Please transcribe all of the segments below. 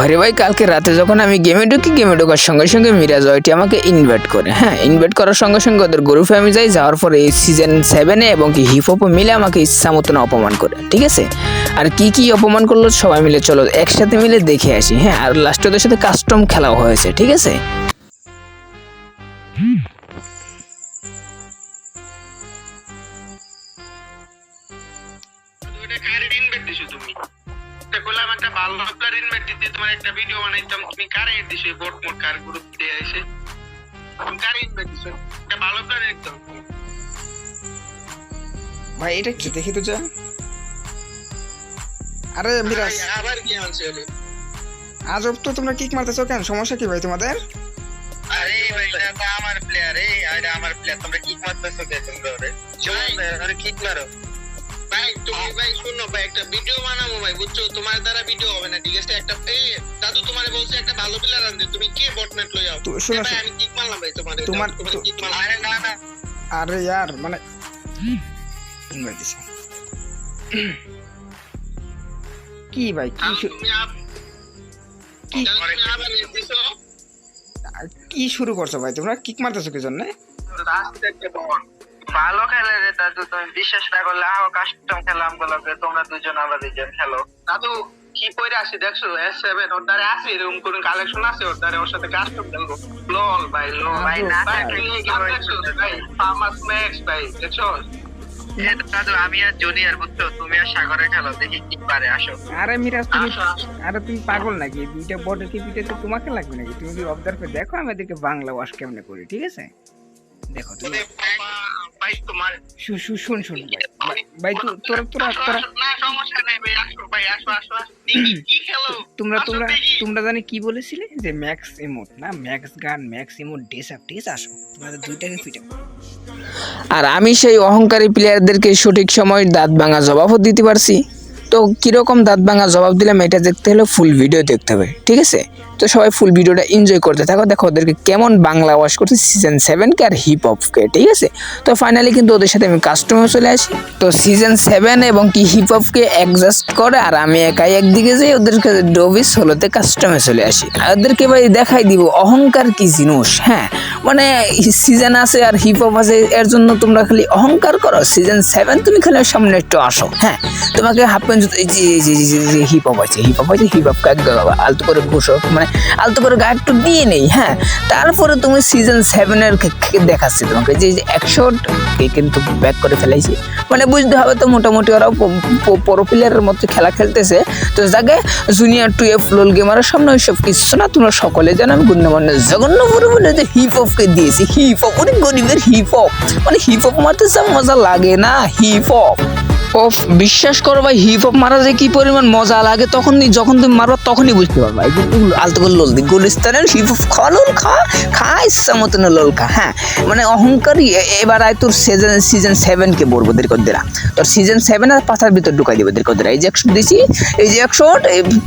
ঘরে ভাই কালকে রাতে যখন আমি গেমে ঢুকি গেমে ঢোকার সঙ্গে সঙ্গে মিরাজ ওয়াইটি আমাকে ইনভাইট করে। হ্যাঁ ইনভাইট করার সঙ্গে সঙ্গে ওদের গ্রুপে আমি যাই যাওয়ার পরে এই সিজন সেভেনে এবং কি হিপ হপও মিলে আমাকে ইচ্ছা মতন অপমান করে, ঠিক আছে? আর কি কি অপমান করল সবাই মিলে চলো, একসাথে মিলে দেখে আসি হ্যাঁ? আর লাস্টে ওদের সাথে কাস্টম খেলাও হয়েছে, ঠিক আছে? তোমার একটা ভিডিও বানাইতাম তুমি কারে দিছো? বোট মোট কার গ্রুপ দিয়ে এসে তুমি কারে ইনভাইট দিছো? একটা ভালো প্ল্যান একদম। ভাই এটা কি দেখি তো যা। আরে মিরাজ। আবার কি আনছে? আজব তো তোমরা কিক মারতেছো কেন? সমস্যা কি ভাই তোমাদের? আরে ভাই এটা তো আমার প্লেয়ার এই এটা আমার প্লেয়ার তোমরা কিক মারতেছো কে তোমরা ওরে? চল আরে কিক মারো। ভাই তুমি ভাই শুনো ভাই একটা ভিডিও বানাবো ভাই বুঝছ? তোমার দ্বারা ভিডিও হবে না ঠিক আছে? একটা এই দাদু তোমারে বলছে একটা ভালো প্লেয়ার আনতে তুমি কে বটনেট লই যাও? তো- শোনো, ভাই আমি কিক মারলাম ভাই তোমারে তোমার- কিক মারলাম। আরে না না। আরে ইয়ার মানে কি ভাই কি কি শুরু করছ ভাই তোমরা কিক মারতেছো কি জন্য? ভালো খেলে দাদু তুমি বিশ্বাস না করলে আহ কাস্টম খেলাম তোমরা দুজন আবার দুজন খেলো। দাদু কি পরে আসি দেখছ? এস সেভেন ওর দ্বারে আছে এরকম কোন কালেকশন আছে? ওর দ্বারে ওর সাথে কাস্টম খেলব। লল ভাই লল ভাই না দেখছ? ভাই ফার্মাস ম্যাক্স ভাই দেখছ? দাদু আমি আর জুনিয়র বুঝছ? তুমি আর সাগরে খেলো দেখি কি পারে আসো। আরে মিরাজ তুমি। আরে তুমি পাগল নাকি? দুইটা বর্ডার কি পিটাতে তোমাকে লাগবে নাকি? তুমি যদি অবজার্ভ দেখো আমাদেরকে বাংলা ওয়াশ কেমনে করি ঠিক আছে? দেখো তুমি ভাই তোমার শু- শু- শুন শুন ভাই। তোরা তোরা তোরা না সমস্যা নাই ভাই আসো ভাই আসো আসো। কি খেলো? তোমরা তোমরা তোমরা জানি কি বলেছিলে? যে ম্যাক্স ইমোট না? Max gun max emote dress up dress আছে? আসো তোমাদের দুইটাকে ফিটে আর আমি সেই অহংকারী প্লেয়ারদেরকে সঠিক সময় দাঁত ভাঙা জবাবও দিতে পারছি। তো কীরকম দাঁত ভাঙা জবাব দিলাম এটা দেখতে হলে ফুল ভিডিও দেখতে হবে, ঠিক আছে? তো সবাই ফুল ভিডিওটা এনজয় করতে থাকো, দেখো ওদেরকে কেমন বাংলা ওয়াশ করছে সিজন সেভেনকে আর হিপ হপকে ঠিক আছে? তো ফাইনালি কিন্তু ওদের সাথে আমি কাস্টমার চলে আসি। তো সিজন সেভেন এবং কি হিপ হপকে অ্যাডজাস্ট করে আর আমি একাই একদিকে যাই, ওদেরকে ডোবি ষোলোতে কাস্টমে চলে আসি। ওদেরকে ভাই দেখাই দিব, অহংকার কি জিনিস হ্যাঁ? মানে সিজন আছে আর হিপ হপ আছে, এর জন্য তোমরা খালি অহংকার করো। সিজন সেভেন তুমি খালি সামনে একটু আসো হ্যাঁ? তোমাকে হাফ প্যান্ট হিপ হপ আছে হিপ হপ আছে হিপ হপ আলতো করে ঘুষো মানে আলতো করে গা একটু দিয়ে নেই হ্যাঁ? তারপরে তুমি সিজন সেভেনের দেখাচ্ছি তোমাকে, যে একশো কিন্তু ব্যাক করে ফেলাইছি। মানে বুঝতে হবে তো মোটামুটি ওরা প্রো প্লেয়ারের মতো খেলা খেলতেছে। তো যাকে জুনিয়র টু এফ লোল গেমারের সামনে ওইসব কিছু না, তোমরা সকলে জানো, আমি গুণ্যমান্য জঘন্য পরিমাণে যে হিপ হপকে দিয়েছি। হিপ হপ অনেক গরিবের হিপ হপ মানে হিপ হপ মারতে যা মজা লাগে না হিপ হপ ও বিশ্বাস করো ভাই হিপ হপ মারা যে কি পরিমাণ মজা লাগে, তখন যখন তুমি মারবা, তখনই বুঝতে পারবা। আলতো করে লোল দি, গুলিস্তানের হিপ হপ খা, লোল খা খা ইচ্ছা মতন লোল খা হ্যাঁ। মানে অহংকারী এ- এবার আয় তোর সিজন সিজন সেভেন কে বলব দের। কদ্দেরা তোর সিজন সেভেন আর পাথার ভিতর ঢুকাই দিবে দের। কদ্দেরা এই যে একশো দিছি, এই যে একশো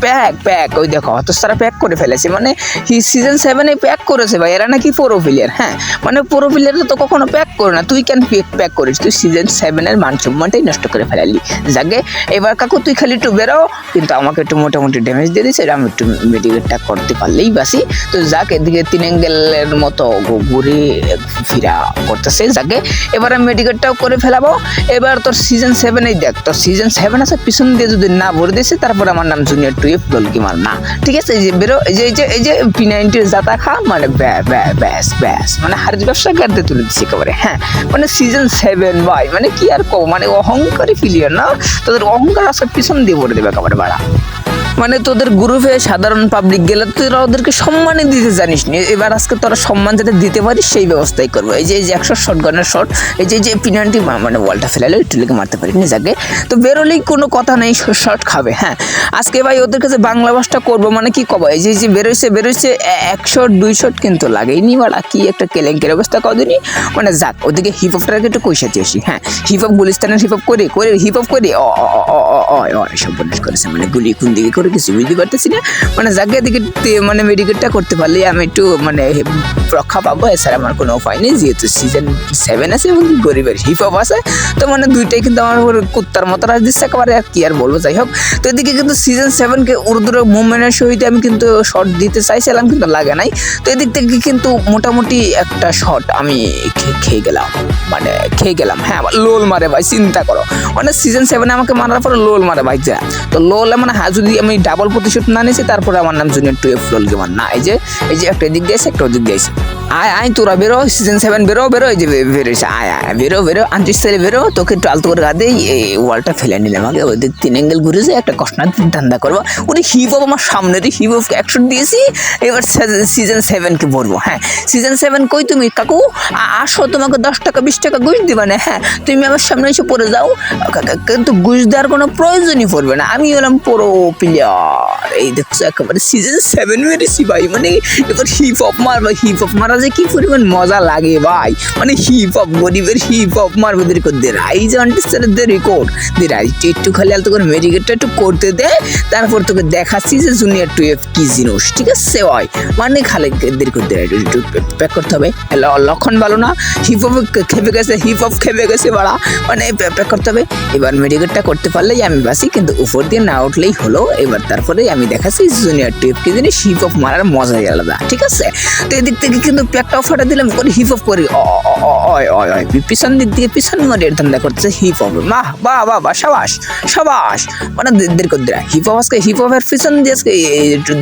প্যাক প্যাক ওই দেখো অত তারা প্যাক করে ফেলেছে। মানে সিজন সেভেনে প্যাক করেছে ভাই, এরা নাকি প্রো প্লেয়ার হ্যাঁ। মানে প্রো প্লেয়ার তো কখনো প্যাক করে না। তুই কেন প্যাক করিস? তুই সিজন সেভেনের মান সম্মানটাই নষ্ট করে ফেলালি। যাকে এবার কাকু, তুই খালি একটু বেরো। কিন্তু আমাকে একটু মোটামুটি ড্যামেজ দিয়ে দিচ্ছে আমি একটু মেডিকেটটা করতে পারলেই বাসি তো যাক, এদিকে তিন অ্যাঙ্গেলের মতো ঘুরে ফিরা করতেছে। যাকে এবার আমি মেডিকেটটাও করে ফেলাবো। এবার তোর সিজন সেভেনেই দেখ, তোর সিজন সেভেন আছে, পিছন দিয়ে যদি না ভরে দিয়েছে, তারপর আমার নাম জুনিয়র টু এফ গোলকিমার না, ঠিক আছে, এই যে বেরো, এই যে এই যে এই যে পি নাইনটির জাতা খা মানে ব্যা- ব্যা- ব্যাস ব্যাস মানে হারিজ ব্যবসা কাটতে তুলে দিচ্ছে একেবারে হ্যাঁ। মানে সিজন সেভেন ভাই মানে কি আর কো মানে অহংকারী ফিলিয়ার না? তাদের অহংকার আসার পিছন দিয়ে পড়ে দেবে একেবারে বাড়া। মানে তোদের গ্রুপে সাধারণ পাবলিক গেলে তোরা ওদেরকে সম্মানই দিতে জানিস নি। এবার আজকে তোরা সম্মান যাতে দিতে পারিস, সেই ব্যবস্থাই করব। এই যে এই যে একশো শর্ট গানের শট এই যে যে পিনান্টি মানে বলটা ফেলালে লেগে মারতে পারি নিজেকে তো বেরোলেই কোনো কথা নেই শর্ট খাবে হ্যাঁ। আজকে ভাই ওদের কাছে বাংলা ভাষটা করব মানে কি কব? এই যে যে বেরোইছে বেরোইছে এক শট দুই শট কিন্তু লাগেইনি বাড়া। কি একটা কেলেঙ্কের অবস্থা কদিনই মানে যাক, ওদিকে হিপ হপটাকে একটু কইসাতে আসি হ্যাঁ। হিপ হপ গুলিস্তানের হিপ হপ করে করে হিপ হপ করে, অ অ অ অ অ করেছে। মানে গুলি কোন দিকে করে কিছু বুঝতে পারতেছি না। মানে যাকে এদিকে তে- মানে মেডিকেটটা করতে পারলে আমি একটু মানে রক্ষা পাবো। এছাড়া আমার কোনো উপায় নেই। যেহেতু সিজন সেভেন আছে এবং গরিবের হিপ হপ আছে, তো মানে দুইটাই কিন্তু আমার কুত্তার মতো রাজ দিচ্ছে। একেবারে আর কি আর বলব, যাই হোক। তো এদিকে কিন্তু সিজন সেভেনকে উর্দুর মুভমেন্টের সহিত আমি কিন্তু শর্ট দিতে চাইছিলাম, কিন্তু লাগে নাই। তো এদিক থেকে কিন্তু মোটামুটি একটা শট আমি খেয়ে গেলাম। মানে খেয়ে গেলাম। হ্যাঁ লোল মারে ভাই, চিন্তা করো। মানে সিজন সেভেনে আমাকে মারার পরে লোল মারে ভাই, যা তো লোল মানে হ্যাঁ যদি আমি ডাবল প্রতিশোধ না নিয়েছি, তারপরে আমার নাম junior two F roll gamer না, এই যে এই যে একটা দিক দিয়েছে একটা দিক দিয়েছে আয় আয়, তোরা বেরো সিজন সেভেন বেরো বেরো, এই যে বে- বেরোইছে আয় আয়, বেরো বেরো আনচিস ছেলে বেরো, তোকে একটু আলতো করে গাদে এই ওয়ালটা ফেলে নিলাম আগে। ওদিক তিন অ্যাঙ্গেল ঘুরেছে একটা কষ্টার ধান্দা করব। উনি হিপ হপ আমার সামনের হিপ হপকে একশো দিয়েছি। এবার সিজন সেভেনকে ভরবো হ্যাঁ। সিজন সেভেন কই তুমি? কাকু আসো, তোমাকে দশ টাকা, বিশ টাকা ঘুষ দিবা না হ্যাঁ। তুমি আমার সামনে এসে পড়ে যাও। কিন্তু ঘুষ দেওয়ার কোনো প্রয়োজনই পড়বে না। আমি হলাম পুরো প্লেয়ার এই দেখছ, একেবারে সিজন সেভেন মেরেছি ভাই। মানে এবার হিপ হপ মারবো হিপ হপ মারা যে কি পরিমাণ মজা লাগে ভাই। মানে হিপ হপ গরিবের হিপ হপ মারবো দে। রাইজ আন্ডারস্ট্যান্ড দে রেকর্ড দে রাইজ একটু খালি আলতো করে মেডিকেটটা একটু করতে দে। তারপর তোকে দেখাচ্ছি যে জুনিয়র টু এফ কি জিনিস, ঠিক আছে ভাই? মানে খালি দের করতে একটু প্যাক করতে হবে। লক্ষণ ভালো না? হিপ হপ খেপে গেছে হিপ হপ খেপে গেছে বাড়া। মানে প্যাক করতে হবে। এবার মেডিকেটটা করতে পারলেই আমি বাসি কিন্তু উপর দিয়ে না উঠলেই হলো। এবার তারপরে আমি দেখাচ্ছি জুনিয়র টু এফ কি জিনিস হিপ হপ মারার মজাই আলাদা, ঠিক আছে? তো এদিক থেকে কিন্তু প্যাকটাও ফাটা দিলাম, করে হিপ হপ করি অয় অয় অয়। পিছন দিক দিয়ে পিছন মারিয়ে ধান্দা করছে হিপ হপ বাহ বাহ বাহ বাহ, সাবাস সাবাস। মানে দের করে দেয় হিপ হপ আজকে হিপ হপের পিছন দিয়ে আজকে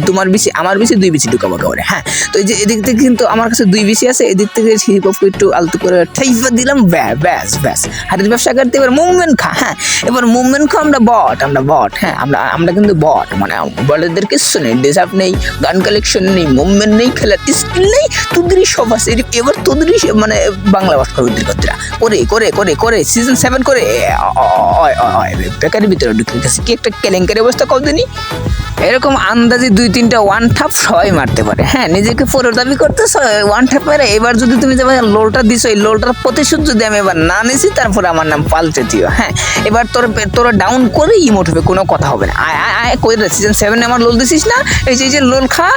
তোমার বেশি আমার বেশি দুই বেশি ঢুকাবো করে হ্যাঁ। তো এই যে এদিক থেকে কিন্তু আমার কাছে দুই বেশি আছে, এদিক থেকে হিপ হপকে একটু আলতু করে ঠাইফা দিলাম ব্যাস ব্যাস। হাতের ব্যবসা করতে এবার মুভমেন্ট খা হ্যাঁ। এবার মুভমেন্ট খা, আমরা বট আমরা বট হ্যাঁ। আমরা আমরা কিন্তু বট মানে বড়দের কিছু নেই ডিসার্ভ নেই গান কালেকশন নেই মুভমেন্ট নেই, খেলার স্কিল নেই তোদেরই সব আছে। এবার তোদেরই মানে বাংলা ভাষা করতে করে করে করে করে সিজন সেভেন করে বেকারের ভিতরে ঢুকে গেছে। কি একটা কেলেঙ্কারি অবস্থা কদিনই এরকম আন্দাজে দুই তিনটা ওয়ান ঠাপ সবাই মারতে পারে। হ্যাঁ নিজেকে পুরো দাবি করতে ওয়ান ঠাপ পারে এবার যদি তুমি যেমন লোলটা দিছো এই লোলটার প্রতিশোধ যদি আমি এবার না নিছি তারপরে আমার নাম পাল্টে দিও। হ্যাঁ এবার তোর তোরা ডাউন করে ইমোট হবে কোনো কথা হবে না। আয় আয় আয় কই সিজন সেভেনে আমার লোল দিছিস না? এই যে এই যে লোল খা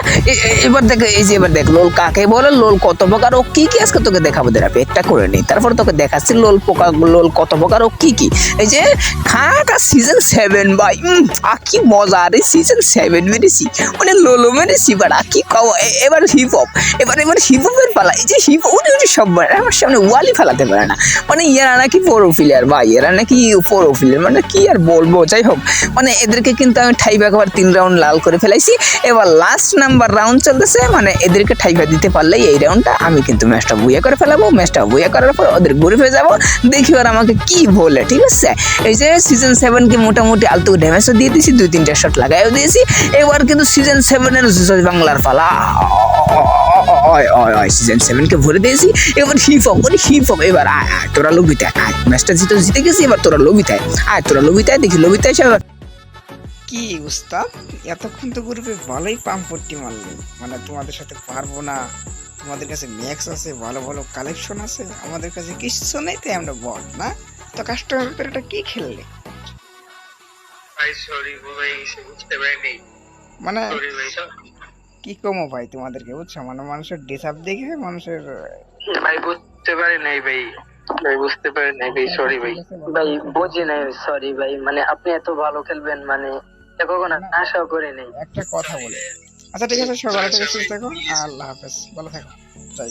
এবার দেখ এই যে এবার দেখ লোল কাকে বলে লোল কত প্রকার ও কি কি আজকে তোকে দেখাবো দেখাবে একটা করে নেই তারপর তোকে দেখাচ্ছি লোল পোকা লোল কত প্রকার ও কি কি। এই যে খা খা সিজন সেভেন ভাই উম, আ কি মজা রে সিজন সেভেন মেরেছি মানে লোলো মেরেছি বাড়া কি এ- এবার হিপ হপ এবার এবার হিপ হপের পালা। এই যে হিপ উনি উনি সব মানে আমার সামনে ওয়ালি ফেলাতে পারে না। মানে এরা নাকি প্রো প্লেয়ার ভাই, এরা নাকি প্রো প্লেয়ার মানে কি আর বলব? যাই হোক মানে এদেরকে কিন্তু আমি ঠাইবা একবার তিন রাউন্ড লাল করে ফেলাইছি। এবার লাস্ট নাম্বার রাউন্ড চলতেছে মানে এদেরকে ঠাইবা দিতে পারলেই এই রাউন্ডটা আমি কিন্তু ম্যাচটা বুয়া করে ফেলাবো। ম্যাচটা বুয়া করার পর ওদের ঘুরে যাব, দেখি ওরা আমাকে কি বলে, ঠিক আছে? এই যে সিজন সেভেনকে মোটামুটি আলতু ড্যামেজও দিয়ে দিয়েছি, দুই তিনটা শট লাগাইও দিয়েছি। এবার কিন্তু সিজন সেভেনের বাংলার পালা। অয় অয় সিজন সেভেনকে ভরে দিয়েছি এবার বলি এবার আয় তোরা আয়, ম্যাচটা জিতে জিতে গেছি এবার তোরা আয় তোরা দেখি কি উস্তাদ এতক্ষণ তো গ্রুপে ভালোই পাম্প পট্টি মারলে মানে তোমাদের সাথে পারব না তোমাদের কাছে ম্যাক্স আছে ভালো ভালো কালেকশন আছে আমাদের কাছে কিছু নেই তাই আমরা বট না? তো কাস্টমার ভিতরে এটা কি খেললে? ভাই সরি ভাই বুঝতে পারিনি। মানে কি কমো ভাই তোমাদেরকে বুঝছ? মানে মানুষের দেখে মানুষের ভাই বুঝতে পারি নাই ভাই। ভাই বুঝতে পারি নাই ভাই সরি ভাই। ভাই বুঝি নাই সরি ভাই। মানে আপনি এত ভালো খেলবেন মানে কখনো আশাও করি নাই। একটা কথা বলে। আচ্ছা ঠিক আছে সবাই থেকে সুস্থ থাকো। আল্লাহ হাফেজ। ভালো থাকো। যাই।